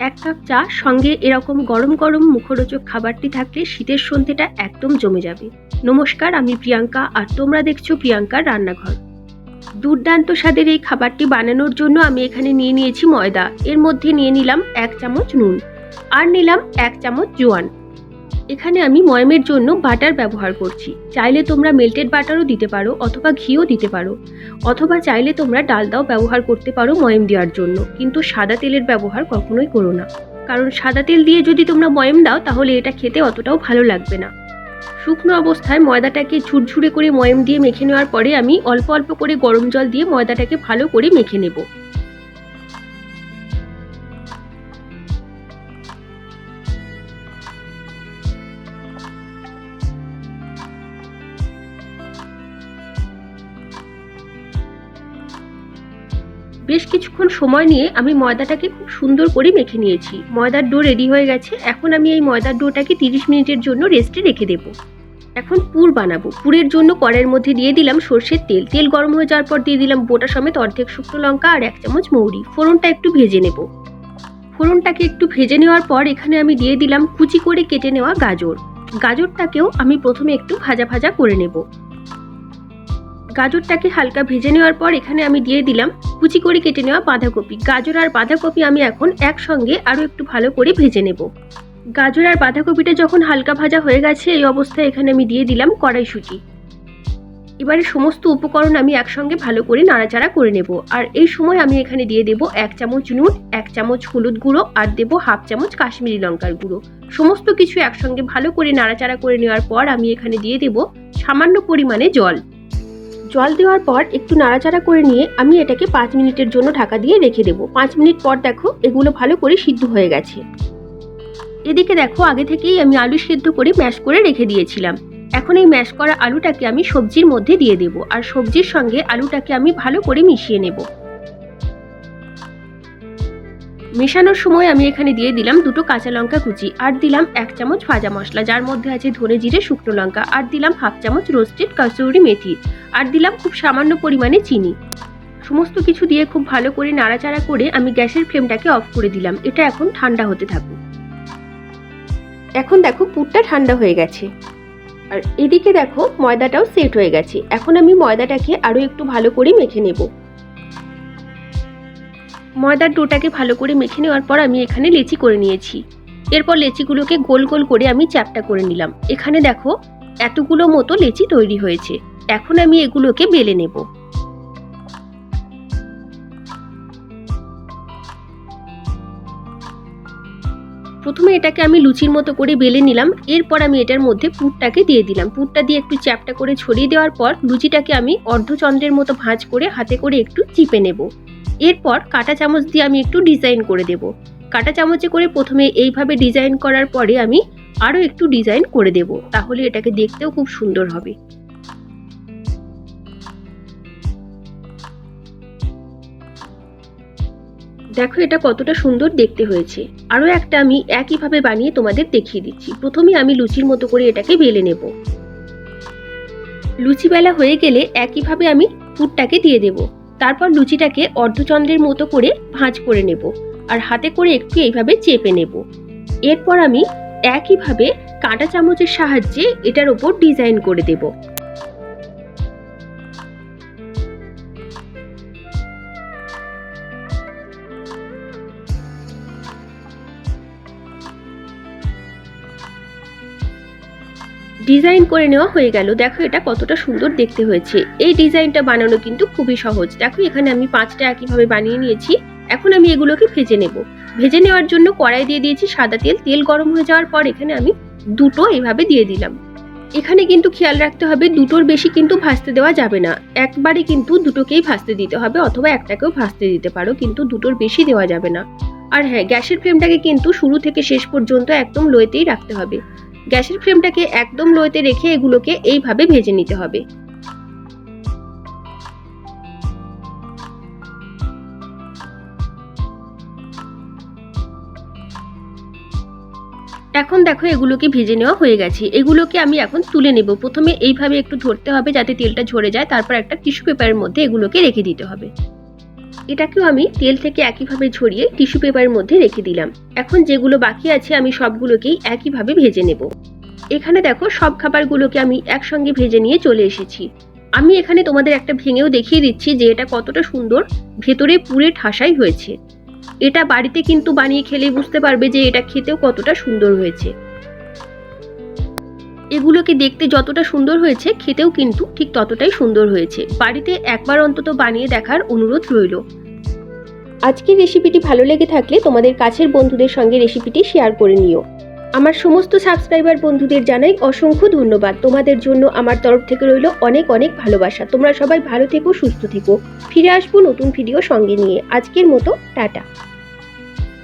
এক কাপ চা, সঙ্গে এরকম গরম গরম মুখরোচক খাবারটি থাকলে শীতের সন্ধ্যেটা একদম জমে যাবে। নমস্কার, আমি প্রিয়াঙ্কা, আর তোমরা দেখছ প্রিয়াঙ্কার রান্নাঘর। দুর্দান্ত স্বাদের এই খাবারটি বানানোর জন্য আমি এখানে নিয়ে নিয়েছি ময়দা। এর মধ্যে নিয়ে নিলাম এক চামচ নুন, আর নিলাম এক চামচ জোয়ান। এখানে আমি ময়মের জন্য বাটার ব্যবহার করছি। চাইলে তোমরা মেল্টেড বাটারও দিতে পারো অথবা ঘিও দিতে পারো। অথবা চাইলে তোমরা ডালদাও ব্যবহার করতে পারো ময়ম দেওয়ার জন্য। কিন্তু সাদা তেলের ব্যবহার কখনোই করো না। কারণ সাদা তেল দিয়ে যদি তোমরা ময়ম দাও, তাহলে এটা খেতে অতটাও ভালো লাগবে না। শুকনো অবস্থায় ময়দাটাকে ঝুরঝুরে করে ময়ম দিয়ে মেখে নেওয়ার পরে আমি অল্প অল্প করে গরম জল দিয়ে ময়দাটাকে ভালো করে মেখে নেব। বেশ কিছুক্ষণ সময় নিয়ে আমি ময়দাটাকে খুব সুন্দর করে মেখে নিয়েছি। ময়দার ডো রেডি হয়ে গেছে। এখন আমি এই ময়দার ডোটাকে তিরিশ মিনিটের জন্য রেস্টে রেখে দেবো। এখন পুর বানাবো। পুরের জন্য কড়াইয়ের মধ্যে দিয়ে দিলাম সর্ষের তেল। তেল গরম হয়ে যাওয়ার পর দিয়ে দিলাম বোটা সমেত অর্ধেক শুকনো লঙ্কা আর এক চামচ মৌরি। ফোড়নটা একটু ভেজে নেব। ফোড়নটাকে একটু ভেজে নেওয়ার পর এখানে আমি দিয়ে দিলাম কুচি করে কেটে নেওয়া গাজর। গাজরটাকেও আমি প্রথমে একটু ভাজা ভাজা করে নেব। গাজরটাকে হালকা ভেজে নেওয়ার পর এখানে আমি দিয়ে দিলাম কুচি করে কেটে নেওয়া বাঁধাকপি। গাজর আর বাঁধাকপি আমি এখন একসঙ্গে আরও একটু ভালো করে ভেজে নেব। গাজর আর বাঁধাকপিটা যখন হালকা ভাজা হয়ে গেছে, এই অবস্থায় এখানে আমি দিয়ে দিলাম কড়াইশুঁটি। এবারে সমস্ত উপকরণ আমি একসঙ্গে ভালো করে নাড়াচাড়া করে নেব। আর এই সময় আমি এখানে দিয়ে দেব এক চামচ নুন, এক চামচ হলুদ গুঁড়ো আর দেব হাফ চামচ কাশ্মীরি লঙ্কার গুঁড়ো। সমস্ত কিছু একসঙ্গে ভালো করে নাড়াচাড়া করে নেওয়ার পর আমি এখানে দিয়ে দেব সামান্য পরিমাণে জল। জল দেওয়ার পর একটু নাড়াচাড়া করে নিয়ে আমি এটাকে পাঁচ মিনিটের জন্য ঢাকা দিয়ে রেখে দেবো। পাঁচ মিনিট পর দেখো এগুলো ভালো করে সিদ্ধ হয়ে গেছে। এদিকে দেখো আগে থেকেই আমি আলু সিদ্ধ করে ম্যাশ করে রেখে দিয়েছিলাম। এখন এই ম্যাশ করা আলুটাকে আমি সবজির মধ্যে দিয়ে দেব। আর সবজির সঙ্গে আলুটাকে আমি ভালো করে মিশিয়ে নেব। মেশানোর সময় আমি এখানে দিয়ে দিলাম দুটো কাঁচা লঙ্কা কুচি। আর দিলাম এক চামচ ভাজা মশলা, যার মধ্যে আছে ধনে জিরে, শুকনো লঙ্কা। আর দিলাম হাফ চামচ রোস্টেড কাসুরি মেথি। আর দিলাম খুব সামান্য পরিমাণে চিনি। সমস্ত কিছু দিয়ে খুব ভালো করে নাড়াচাড়া করে আমি গ্যাসের ফ্লেমটাকে অফ করে দিলাম। এটা এখন ঠান্ডা হতে থাকুক। এখন দেখো পুরটা ঠান্ডা হয়ে গেছে। আর এদিকে দেখো ময়দাটাও সেট হয়ে গেছে। এখন আমি ময়দাটাকে আরও একটু ভালো করে মেখে নেব। ময়দার ডোটাকে ভালো করে মেখে নেওয়ার পর আমি এখানে লেচি করে নিয়েছি। এরপর লেচিগুলোকে গোল গোল করে আমি চ্যাপটা করে নিলাম। এখানে দেখো, এতগুলো মতো লেচি তৈরি হয়েছে। এখন আমি এগুলোকে বেলে নেব। প্রথমে এটাকে আমি লুচির মতো করে বেলে নিলাম। এরপর আমি এটার মধ্যে পুরটাকে দিয়ে দিলাম। পুরটা দিয়ে একটু চ্যাপটা করে ছড়িয়ে দেওয়ার পর লুচিটাকে আমি অর্ধচন্দ্রের মতো ভাঁজ করে হাতে করে একটু চিপে নেব। এরপর কাটা চামচ দিয়ে আমি একটু ডিজাইন করে দেব। কাটা চামচে করে প্রথমে এইভাবে ডিজাইন করার পরে আমি আরও একটু ডিজাইন করে দেব, তাহলে এটাকে দেখতেও খুব সুন্দর হবে। দেখো এটা কতটা সুন্দর দেখতে হয়েছে। আরও একটা আমি একইভাবে বানিয়ে তোমাদের দেখিয়ে দিচ্ছি। প্রথমে আমি লুচির মতো করে এটাকে বেলে নেব। লুচি বেলা হয়ে গেলে একইভাবে আমি পুরটাকে দিয়ে দেব। তারপর লুচিটাকে অর্ধচন্দ্রের মতো করে ভাঁজ করে নেব আর হাতে করে একটু এইভাবে চেপে নেব। এরপর আমি একইভাবে কাঁটা চামচের সাহায্যে এটার ওপর ডিজাইন করে দেবো। ডিজাইন করে নেওয়া হয়ে গেল। দেখো এটা কতটা সুন্দর দেখতে হয়েছে। এই ডিজাইনটা বানানো কিন্তু খুবই সহজ। দেখো এখানে আমি পাঁচটা একইভাবে বানিয়ে নিয়েছি। এখন আমি এগুলোকে ভেজে নেব। ভেজে নেওয়ার জন্য কড়াই দিয়ে দিয়েছি সাদা তেল। তেল গরম হয়ে যাওয়ার পর এখানে আমি দুটো এভাবে দিয়ে দিলাম। এখানে কিন্তু খেয়াল রাখতে হবে, দুটোর বেশি কিন্তু ভাজতে দেওয়া যাবে না। একবারে কিন্তু দুটোকেই ভাজতে দিতে হবে অথবা একটাকেও ভাজতে দিতে পারো, কিন্তু দুটোর বেশি দেওয়া যাবে না। আর হ্যাঁ গ্যাসের ফ্লেমটাকে কিন্তু শুরু থেকে শেষ পর্যন্ত একদম লোয়েতেই রাখতে হবে। গ্যাসের ফ্লেমটাকে একদম লোতে রেখে এগুলোকে এইভাবে ভেজে নিতে হবে। এখন দেখো এগুলোকে ভেজে নেওয়া হয়ে গেছে। এগুলোকে আমি এখন তুলে নেব। প্রথমে এইভাবে একটু ধরতে হবে যাতে তেলটা ঝরে যায়। তারপর একটা টিস্যু পেপারের মধ্যে এগুলোকে রেখে দিতে হবে। এটাকেও আমি তেল থেকে একইভাবে ঝরিয়ে টিস্যু পেপারের মধ্যে রেখে দিলাম। এখন যেগুলো বাকি আছে, আমি সবগুলোকেই একইভাবে ভেজে নেব। এখানে দেখো, সব খাবারগুলোকে আমি একসঙ্গে ভেজে নিয়ে চলে এসেছি। আমি এখানে তোমাদের একটা ভেঙেও দেখিয়ে দিচ্ছি যে এটা কতটা সুন্দর ভেতরে পুরে ঠাসাই হয়েছে। এটা বাড়িতে কিন্তু বানিয়ে খেলে বুঝতে পারবে যে এটা খেতেও কতটা সুন্দর হয়েছে। এগুলোকে দেখতে যতটা সুন্দর হয়েছে, খেতেও কিন্তু ঠিক ততটাই সুন্দর হয়েছে। বাড়িতে একবার অন্তত বানিয়ে দেখার অনুরোধ রইল। আজকের রেসিপিটি ভালো লেগে থাকলে তোমাদের কাছের বন্ধুদের সঙ্গে রেসিপিটি শেয়ার করে নিও। আমার সমস্ত সাবস্ক্রাইবার বন্ধুদের জানাই অসংখ্য ধন্যবাদ। তোমাদের জন্য আমার তরফ থেকে রইল অনেক অনেক ভালোবাসা। তোমরা সবাই ভালো থেকো, সুস্থ থেকো। ফিরে আসব নতুন ভিডিও সঙ্গে নিয়ে। আজকের মতো, টাটা।